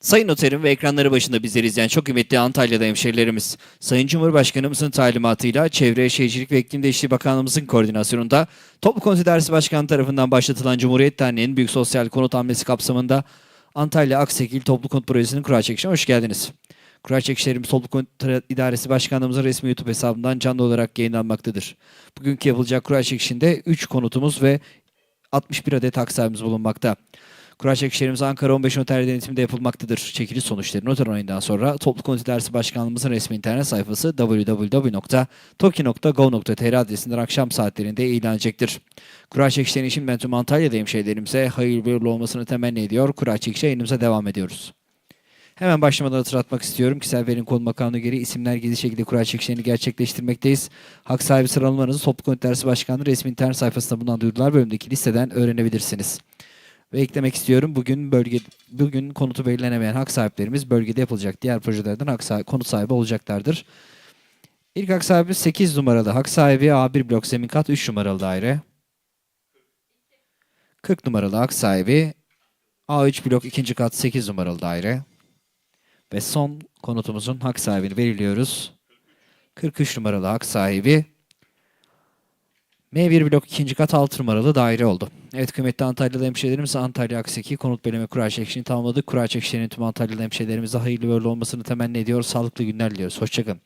Sayın Noterim ve ekranları başında bizleri izleyen çok kıymetli Antalya'da hemşerilerimiz, Sayın Cumhurbaşkanımızın talimatıyla Çevre, Şehircilik ve İklim Değişikliği Bakanlığımızın koordinasyonunda Toplu Konut İdaresi Başkanı tarafından başlatılan Cumhuriyet Derneği'nin Büyük Sosyal Konut Hamlesi kapsamında Antalya Aksekil Toplu Konut Projesi'nin kura çekişine hoş geldiniz. Kura çekişlerimiz Toplu Konut İdaresi Başkanlığımızın resmi YouTube hesabından canlı olarak yayınlanmaktadır. Bugünkü yapılacak kura çekişinde 3 konutumuz ve 61 adet hak sahibimiz bulunmakta. Kura çekişlerimiz Ankara 15 Noter denetiminde yapılmaktadır. Çekiliş sonuçları noter onayından sonra Toplu Konut İdaresi Başkanlığımızın resmi internet sayfası www.toki.gov.tr adresinden akşam saatlerinde ilanecektir. Kura çekişlerinin için ben tüm Antalya'da hemşehrilerimize hayırlı uğurlu olmasını temenni ediyor. Kura çekişe yayınımıza devam ediyoruz. Hemen başlamadan hatırlatmak istiyorum. Kişisel verim konu kanunu gereği isimler gizli şekilde kura çekişlerini gerçekleştirmekteyiz. Hak sahibi sıralamalarınızı Toplu Konut İdaresi Başkanlığı resmi internet sayfasında bulunan duyurular bölümündeki listeden öğrenebilirsiniz. Ve eklemek istiyorum. Bugün bölge bugün konutu belirlenemeyen hak sahiplerimiz bölgede yapılacak diğer projelerden hak sahibi, konut sahibi olacaklardır. İlk hak sahibi 8 numaralı hak sahibi A1 blok zemin kat 3 numaralı daire. 40 numaralı hak sahibi A3 blok 2. kat 8 numaralı daire. Ve son konutumuzun hak sahibini belirliyoruz. 43 numaralı hak sahibi M1 blok 2. kat 6 numaralı daire oldu. Evet kıymetli Antalyalı hemşehrilerimiz Antalya Akseki konut belirleme kura çekişini tamamladık. Kura çekişlerinin tüm Antalyalı hemşehrilerimize hayırlı ve uğurlu olmasını temenni ediyor. Sağlıklı günler diliyoruz. Hoşçakalın.